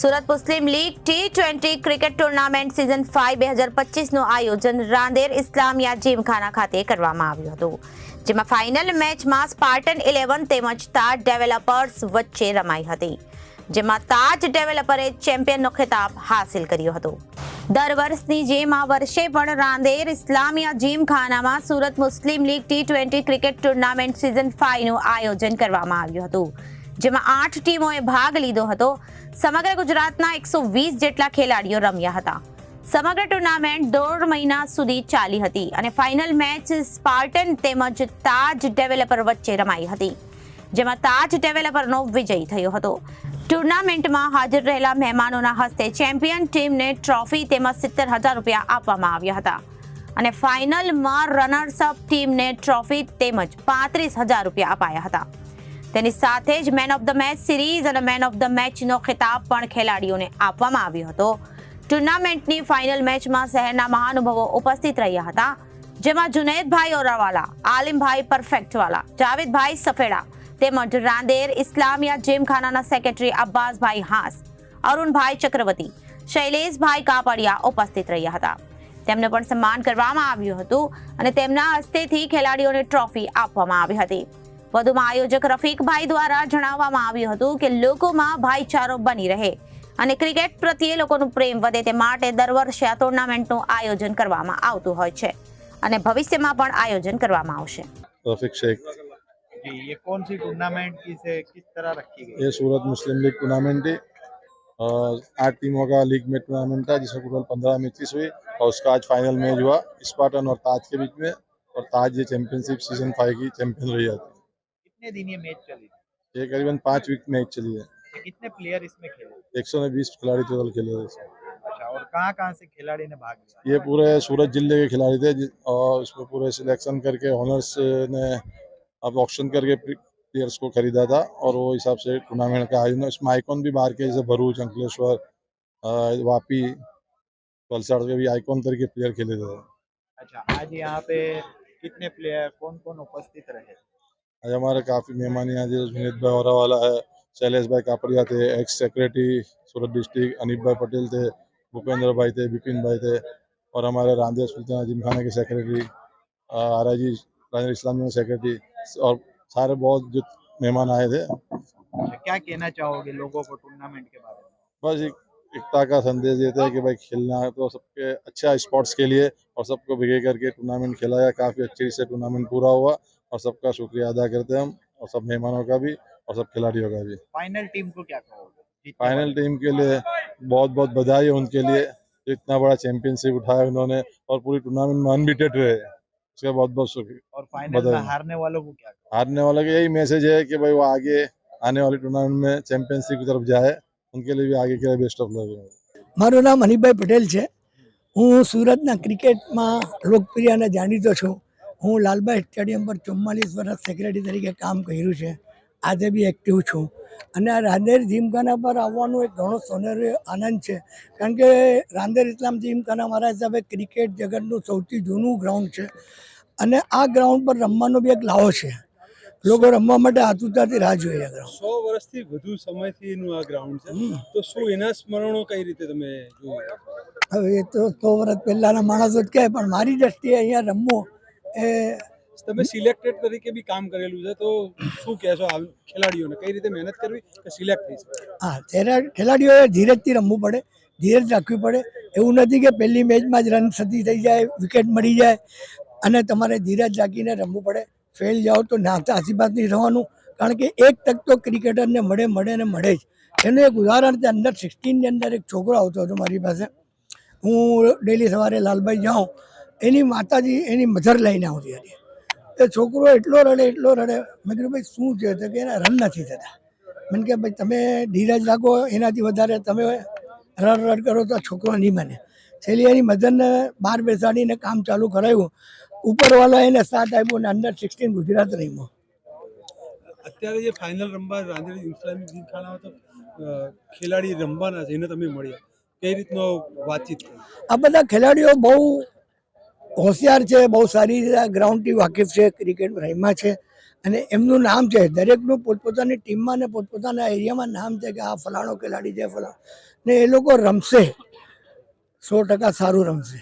Surat Muslim league T twenty cricket tournament season five બે હજાર પચીસનું આયોજન રાંદેર ઇસ્લામિયા જીમખાના ખાતે કરવામાં આવ્યું હતું, જેમાં ફાઇનલ મેચમાં સ્પાર્ટન ઇલેવન તેમજ તાજ ડેવલપર્સ વચ્ચે રમાઈ હતી, જેમાં તાજ ડેવલપરે ચેમ્પિયનનો ખિતાબ હાંસિલ કર્યો હતો. દર વર્ષની જેમ આ વર્ષે પણ Rander Islamia જીમખાનામાં Surat Muslim league T twenty cricket tournament season ફાઇવનું આયોજન કરવામાં આવ્યું હતું, જેમાં આઠ ટીમોએ ભાગ લીધો હતો સમગ્ર ગુજરાતના એકસો વીસ જેટલા ખેલાડીઓ રમ્યા હતા. સમગ્ર ટુર્નામેન્ટ દોઢ મહિના સુધી ચાલી હતી અને ફાઇનલ મેચ સ્પાર્ટન તેમજ તાજ ડેવલપર વચ્ચે રમાઈ હતી, જેમાં તાજ ડેવલપરનો વિજય થયો હતો. ટુર્નામેન્ટમાં હાજર રહેલા મહેમાનોના હસ્તે ચેમ્પિયન ટીમને ટ્રોફી તેમજ સિત્તેર હજાર રૂપિયા આપવામાં આવ્યા હતા અને ફાઇનલમાં રનર્સ અપ ટીમને ટ્રોફી તેમજ પાંત્રીસ હજાર રૂપિયા અપાયા હતા. તેની સાથે જ man of the match series અને મેન ઓફ ધ મેચનો ખિતાબ પણ ખેલાડીઓને આપવામાં આવ્યો હતો. ટુર્નામેન્ટની ફાઇનલ મેચમાં શહેરના મહાનુભાવો ઉપસ્થિત રહ્યા હતા, જેમાં જુનેદભાઈ ઓરાવાલા, આલિમભાઈ પરફેક્ટવાલા, જાવેદભાઈ સફેડા તેમજ રાંદેર ઇસ્લામિયા જેમખાનાના સેક્રેટરી અબ્બાસભાઈ હાસ, અરુણભાઈ ચક્રવર્તી, શૈલેષભાઈ કાપડિયા ઉપસ્થિત રહ્યા હતા. તેમને પણ સન્માન કરવામાં આવ્યું હતું અને તેમના હસ્તેથી ખેલાડીઓને ટ્રોફી આપવામાં આવી હતી. વધુમાં આયોજક રફીકભાઈ દ્વારા જણાવવામાં આવ્યું હતું કે લોકોમાં ભાઈચારો બની રહે અને ક્રિકેટ પ્રત્યે લોકોનું પ્રેમ વધે તે માટે દર વર્ષે આ ટુર્નામેન્ટનું આયોજન કરવામાં આવતું હોય છે અને ભવિષ્યમાં પણ આયોજન કરવામાં આવશે रफीक शेख जी ये कौन सी टूर्नामेंट की से किस तरह रखी गई ये सूरत मुस्लिम लीग टूर्नामेंट है और आठ टीमों का लीग में टूर्नामेंट था जिसमें टोटल पंद्रह मैचेस हुए और उसका आज फाइनल मैच हुआ स्पार्टन और ताज के बीच में और ताज ये चैंपियनशिप सीजन फाइव की चैंपियन रही आती कितने दिन ये मैच चली? ये करीबन पाँच वीक मैच चली है। कितने प्लेयर इसमें खेले? एक सौ बीस खिलाड़ी टोटल खेले थे अच्छा और कहाँ कहाँ से खिलाड़ी ने भाग लिया? ये पूरे सूरत ज़िले के खिलाड़ी थे और उसमें पूरे सिलेक्शन करके ऑनर्स ने अब ऑप्शन करके प्लेयर्स को खरीदा था और वो हिसाब से टूर्नामेंट का आयोजन इसमें आइकॉन भी बाहर के जैसे भरूच अंकलेश्वर वापी वलसाड़ के भी आइकॉन तरीके प्लेयर खेले थे। अच्छा आज यहाँ पे कितने प्लेयर कौन कौन उपस्थित रहे? आज हमारे काफ़ी मेहमान यहाँ जैसे सुनीत भाई और वाला है शैलेश भाई कापड़िया थे ex secretary Surat district Anip bhai Patel थे भूपेंद्र भाई थे बिपिन भाई थे और हमारे रांदेर सुल्तान जिमखाना के सेक्रेटरी आरा जी राजेंद्र इस्लामी सेक्रेटरी और सारे बहुत जो मेहमान आए थे। क्या कहना चाहोगे लोगों को टूर्नामेंट के बारे में? बस एक एकता का संदेश देते हैं कि भाई खेलना है तो सबके अच्छा स्पोर्ट्स के लिए और सबको भिगे करके टूर्नामेंट खेला गया काफ़ी अच्छे से टूर्नामेंट पूरा हुआ। और सबका शुक्रिया अदा करते हैं हम और सब मेहमानों का भी और सब खिलाड़ियों का भी फाइनल टीम को क्या कहोगे जीतने फाइनल वाली। टीम के लिए बहुत बहुत बधाई है उनके लिए जो इतना बड़ा चैंपियनशिप उठाया उन्होंने और पूरी टूर्नामेंट में अनबीटेड रहे उसका बहुत बहुत शुक्रिया और फाइनल में बधाई। हारने वालों को क्या कहोगे हारने वाला का यही मैसेज है कि भाई वो आगे आने वाली टूर्नामेंट में चैंपियनशिप की तरफ जाए उनके लिए भी आगे के लिए बेस्ट ऑफ लक મારું નામ હનીભાઈ પટેલ છે હું સુરતના ક્રિકેટમાં લોકપ્રિય અને જાણીતો છું હું લાલબાઈ સ્ટેડિયમ પર ચુમ્માલીસ વર્ષ સેક્રેટરી તરીકે કામ કર્યું છે. આજે બી એક્ટિવ છું. અને આ રાંદેર જીમખાના પર આવવાનો એક ઘણો સોનેરો આનંદ છે. કારણ કે રાંદેર ઇસ્લામ જીમખાના મારા હિસાબે ક્રિકેટ જગતનું સૌથી જૂનું ગ્રાઉન્ડ છે. અને આ ગ્રાઉન્ડ પર રમવાનો બી એક લાવો છે. લોકો રમવા માટે આતુરતાથી રાહ જોઈ રહ્યા સો વર્ષથી વધુ સમયથી એનું આ ગ્રાઉન્ડ છે. તો શું એના સ્મરણો કઈ રીતે તમે હવે એ તો સો વર્ષ પહેલાંના માણસો જ કહે પણ મારી દ્રષ્ટિએ અહીંયા રમવું એ તમે સિલેક્ટેડ તરીકે બી કામ કરેલું છે તો શું કહેશો આ ખેલાડીઓને? કઈ રીતે મહેનત કરવી કે સિલેક્ટ થઈ શકે? હા ત્યારે ખેલાડીઓએ ધીરજથી રમવું પડે ધીરજ રાખવી પડે. એવું નથી કે પહેલી મેચમાં જ રન સતી થઈ જાય વિકેટ મળી જાય અને તમારે ધીરજ રાખીને રમવું પડે. ફેલ જાઓ તો નાતા આશીર્વાદથી રહેવાનું. કારણ કે એક તક તો ક્રિકેટરને મળે મળે ને મળે જ. એનું એક ઉદાહરણ છે અંડર સિક્સટીનની અંદર એક છોકરો આવતો હતો મારી પાસે. હું ડેલી સવારે લાલભાઈ જાઉં એની માતાજી એની મધર લઈને આવતી હતી. એ છોકરો એટલો રડે એટલો રડે. મેં કીધું ભાઈ શું છે? તો કે એના રન નથી થતા. મને કે ભાઈ તમે ધીરજ રાખો એનાથી વધારે તમે રડ રડ કરો તો છોકરો નહીં બને. છેલ્લી એની મધરને બહાર બેસાડીને કામ ચાલુ કરાવ્યું ઉપરવાળા એને સાથ આપ્યો અને અંડર સિક્સટીન ગુજરાત રમ્યો. અત્યારે જે ફાઇનલ રમવા રાંદેર ઇસ્લામિક જીમખાના તો ખેલાડી રમવાના છે એને તમે મળ્યા. કઈ રીતનો વાતચીત આ બધા ખેલાડીઓ બહુ હોશિયાર છે, બહુ સારી ગ્રાઉન્ડથી વાકેફ છે ક્રિકેટ રમ્યા છે અને એમનું નામ છે, દરેકનું પોતપોતાની ટીમમાં ને પોતપોતાના એરિયામાં નામ છે કે આ ફલાણો ખેલાડી છે, ફલાણો. ને એ લોકો રમશે, સો ટકા સારું રમશે.